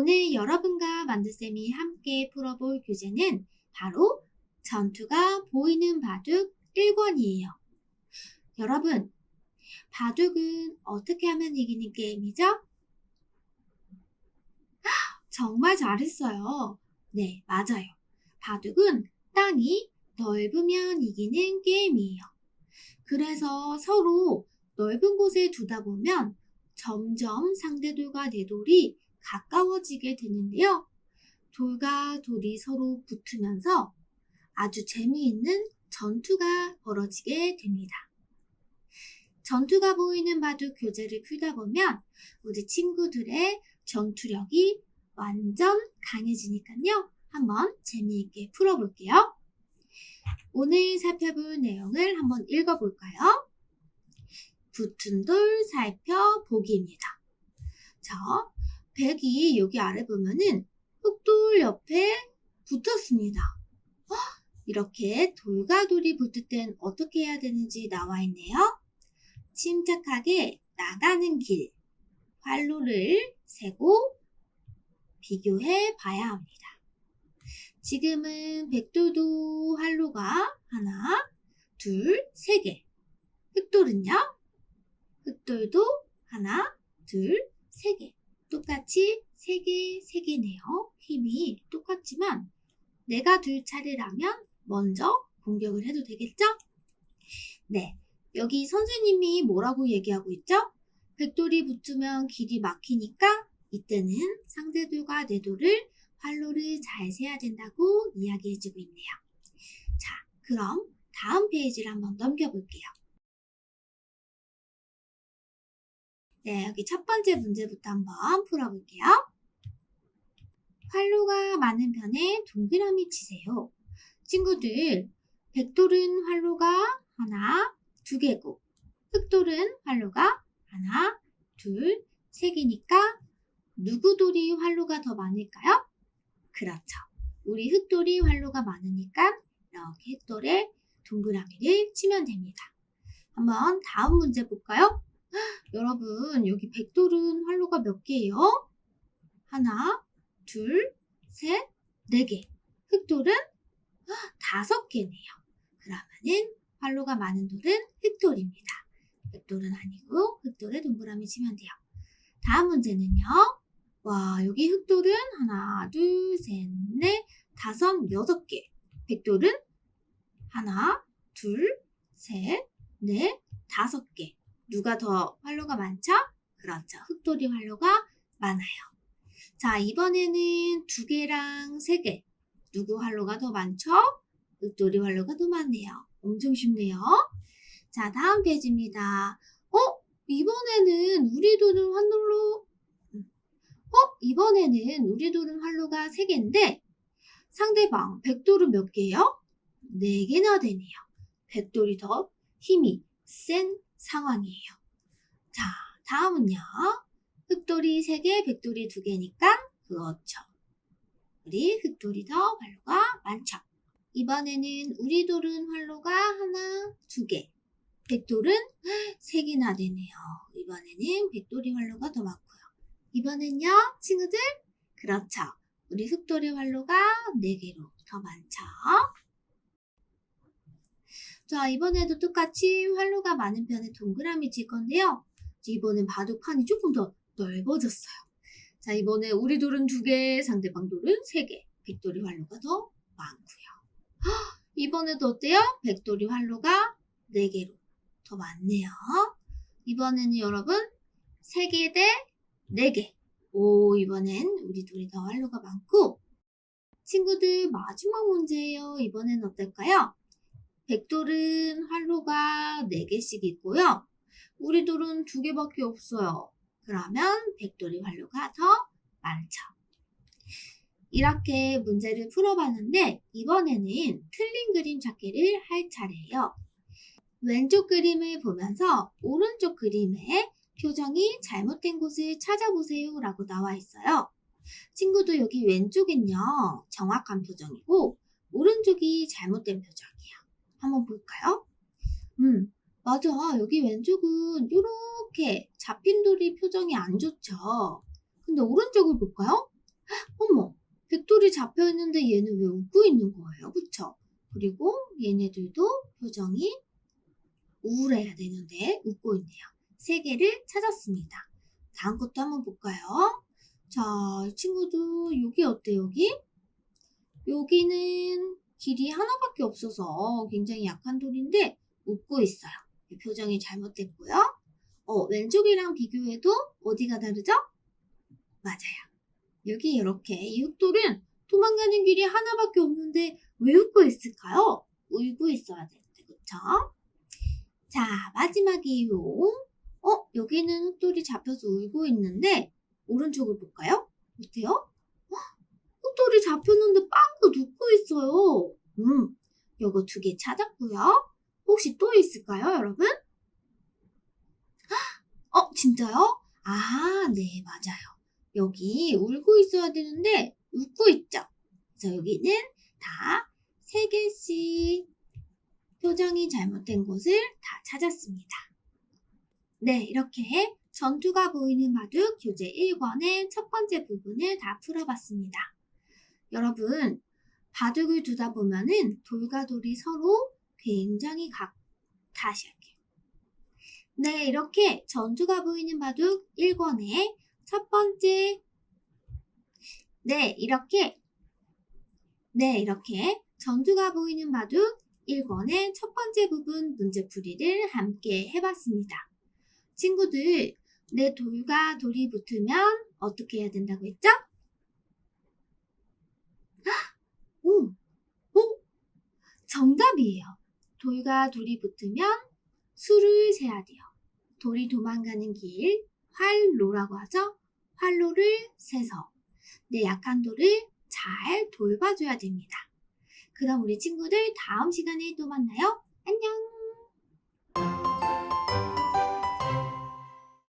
오늘 여러분과 만두쌤이 함께 풀어볼 교재는 바로 전투가 보이는 바둑 1권이에요. 여러분, 바둑은 어떻게 하면 이기는 게임이죠? 정말 잘했어요. 네, 맞아요. 바둑은 땅이 넓으면 이기는 게임이에요. 그래서 서로 넓은 곳에 두다 보면 점점 상대돌과 내 돌이 가까워지게 되는데요. 돌과 돌이 서로 붙으면서 아주 재미있는 전투가 벌어지게 됩니다. 전투가 보이는 바둑 교재를 풀다 보면 우리 친구들의 전투력이 완전 강해지니까요. 한번 재미있게 풀어볼게요. 오늘 살펴볼 내용을 한번 읽어볼까요? 붙은 돌 살펴보기입니다. 저 백이 여기 아래 보면은 흑돌 옆에 붙었습니다. 어? 이렇게 돌과 돌이 붙을 땐 어떻게 해야 되는지 나와 있네요. 침착하게 나가는 길, 활로를 세고 비교해 봐야 합니다. 지금은 백돌도 활로가 하나, 둘, 세 개. 흑돌은요? 흑돌도 하나, 둘, 세 개. 똑같이 세 개, 세 개네요. 힘이 똑같지만 내가 둘 차례라면 먼저 공격을 해도 되겠죠? 네. 여기 선생님이 뭐라고 얘기하고 있죠? 백돌이 붙으면 길이 막히니까 이때는 상대돌과 내 돌을 활로를 잘 세야 된다고 이야기해주고 있네요. 자, 그럼 다음 페이지를 한번 넘겨볼게요. 네, 여기 첫 번째 문제부터 한번 풀어볼게요. 활로가 많은 편에 동그라미 치세요. 친구들, 백돌은 활로가 하나, 두 개고, 흑돌은 활로가 하나, 둘, 세 개니까 누구 돌이 활로가 더 많을까요? 그렇죠. 우리 흑돌이 활로가 많으니까 이렇게 흑돌에 동그라미를 치면 됩니다. 한번 다음 문제 볼까요? 여러분, 여기 백돌은 활로가 몇 개예요? 하나, 둘, 셋, 네 개. 흑돌은 다섯 개네요. 그러면은 활로가 많은 돌은 흑돌입니다. 백돌은 아니고 흑돌에 동그라미 치면 돼요. 다음 문제는요. 와, 여기 흑돌은 하나, 둘, 셋, 넷, 다섯, 여섯 개. 백돌은 하나, 둘, 셋, 넷, 다섯 개. 누가 더 활로가 많죠? 그렇죠. 흑돌이 활로가 많아요. 자, 이번에는 두 개랑 세 개. 누구 활로가 더 많죠? 흑돌이 활로가 더 많네요. 엄청 쉽네요. 자, 다음 페이지입니다. 어? 이번에는 우리 돌은 활로, 어? 이번에는 우리 돌은 활로가 3개인데, 상대방 백돌은 몇 개예요? 4개나 되네요. 백돌이 더 힘이 센 상황이에요. 자, 다음은요. 흑돌이 3개, 백돌이 2개니까, 그렇죠. 우리 흑돌이 더 활로가 많죠. 이번에는 우리 돌은 활로가 하나, 두 개. 백돌은 세 개나 되네요. 이번에는 백돌이 활로가 더 많고요. 이번엔요, 친구들? 그렇죠. 우리 흑돌이 활로가 네 개로 더 많죠. 자, 이번에도 똑같이 활로가 많은 편에 동그라미 칠 건데요. 이번엔 바둑판이 조금 더 넓어졌어요. 자, 이번에 우리 돌은 두 개, 상대방 돌은 세 개. 백돌이 활로가 더 많고요. 헉, 이번에도 어때요? 백돌이 활로가 네 개로 더 많네요. 이번에는 여러분 3개 대 4개. 오, 이번엔 우리 둘이 더 활로가 많고 친구들 마지막 문제예요. 이번엔 어떨까요? 백돌은 활로가 4개씩 있고요. 우리 돌은 2개밖에 없어요. 그러면 백돌이 활로가 더 많죠. 이렇게 문제를 풀어봤는데 이번에는 틀린 그림 찾기를 할 차례예요. 왼쪽 그림을 보면서 오른쪽 그림에 표정이 잘못된 곳을 찾아보세요 라고 나와 있어요. 친구도 여기 왼쪽은요 정확한 표정이고 오른쪽이 잘못된 표정이에요. 한번 볼까요? 음 맞아 여기 왼쪽은 이렇게 잡힌 돌이 표정이 안 좋죠. 근데 오른쪽을 볼까요? 어머, 백돌이 잡혀 있는데 얘는 왜 웃고 있는 거예요? 그쵸? 그리고 얘네들도 표정이 우울해야 되는데 웃고 있네요. 세 개를 찾았습니다. 다음 것도 한번 볼까요? 자, 이 친구도 여기 어때 여기? 여기는 길이 하나밖에 없어서 굉장히 약한 돌인데 웃고 있어요. 이 표정이 잘못됐고요. 어, 왼쪽이랑 비교해도 어디가 다르죠? 맞아요. 여기 이렇게 이 흑돌은 도망가는 길이 하나밖에 없는데 왜 웃고 있을까요? 울고 있어야 되는데, 그쵸? 자, 마지막이요. 어, 여기는 흑돌이 잡혀서 울고 있는데, 오른쪽을 볼까요? 어때요? 어, 흑돌이 잡혔는데 빵긋 웃고 있어요. 음, 요거 두 개 찾았고요. 혹시 또 있을까요, 여러분? 어, 진짜요? 아, 네, 맞아요. 여기 울고 있어야 되는데 웃고 있죠. 그래서 여기는 다 세 개씩 표정이 잘못된 곳을 다 찾았습니다. 네, 이렇게 전투가 보이는 바둑 교재 1권의 첫 번째 부분을 다 풀어봤습니다. 여러분, 바둑을 두다 보면은 돌과 돌이 서로 굉장히 각, 다시 할게요. 네, 이렇게 전투가 보이는 바둑 1권의 첫 번째, 네, 이렇게, 네, 이렇게 전투가 보이는 바둑 1권의 첫 번째 부분 문제풀이를 함께 해봤습니다. 친구들, 내 돌과 돌이 붙으면 어떻게 해야 된다고 했죠? 오, 오, 정답이에요. 돌과 돌이 붙으면 수를 세야 돼요. 돌이 도망가는 길, 활로라고 하죠? 활로를 세서 내 약한 돌을 잘 돌봐줘야 됩니다. 그럼 우리 친구들 다음 시간에 또 만나요.